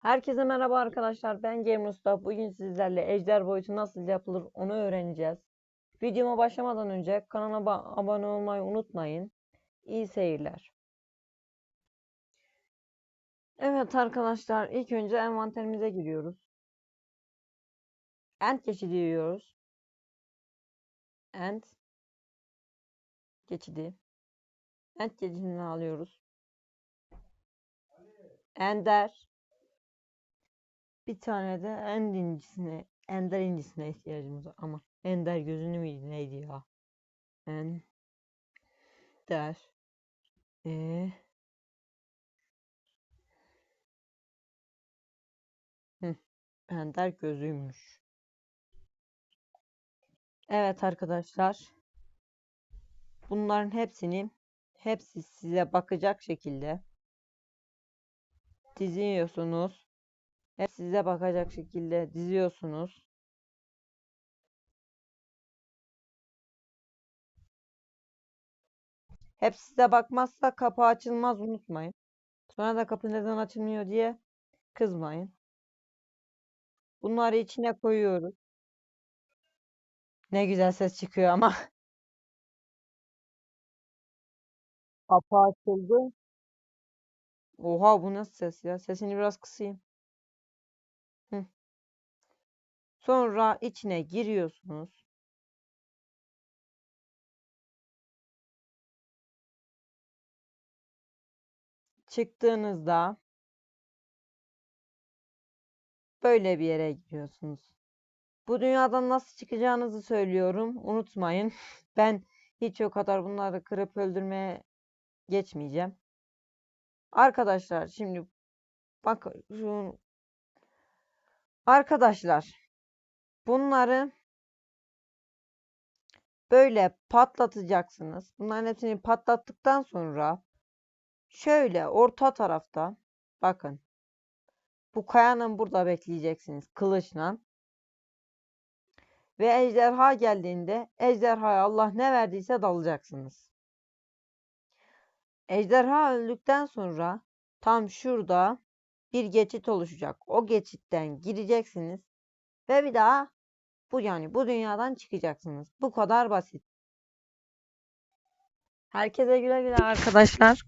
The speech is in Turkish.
Herkese merhaba arkadaşlar. Ben Gamer Usta. Bugün sizlerle ejder boyutu nasıl yapılır onu öğreneceğiz. Videoma başlamadan önce kanala abone olmayı unutmayın. İyi seyirler. Evet arkadaşlar ilk önce envanterimize giriyoruz. End geçidi diyoruz. End geçidi. End geçidini alıyoruz. Ender bir tane de end incisine, ender incisine ihtiyacımız var. Ama ender gözünü müydü neydi ya? Ender. Ee, hı, ender gözüymüş. Evet arkadaşlar. Bunların hepsini hepsi size bakacak şekilde diziyorsunuz. Hep size bakacak şekilde diziyorsunuz. Hep size bakmazsa kapı açılmaz unutmayın. Sonra da kapı neden açılmıyor diye kızmayın. Bunları içine koyuyoruz. Ne güzel ses çıkıyor ama. Kapı açıldı. Oha bu nasıl ses ya? Sesini biraz kısayım. Sonra içine giriyorsunuz. Çıktığınızda böyle bir yere giriyorsunuz. Bu dünyadan nasıl çıkacağınızı söylüyorum. Unutmayın. Ben hiç o kadar bunları kırıp öldürmeye geçmeyeceğim. Arkadaşlar şimdi bak şu arkadaşlar bunları böyle patlatacaksınız. Bunların hepsini patlattıktan sonra şöyle orta tarafta bakın bu kayanın burada bekleyeceksiniz kılıçla. Ve ejderha geldiğinde ejderhaya Allah ne verdiyse dalacaksınız. Ejderha öldükten sonra tam şurada bir geçit oluşacak. O geçitten gireceksiniz ve bir daha bu yani bu dünyadan çıkacaksınız. Bu kadar basit. Herkese güle güle arkadaşlar.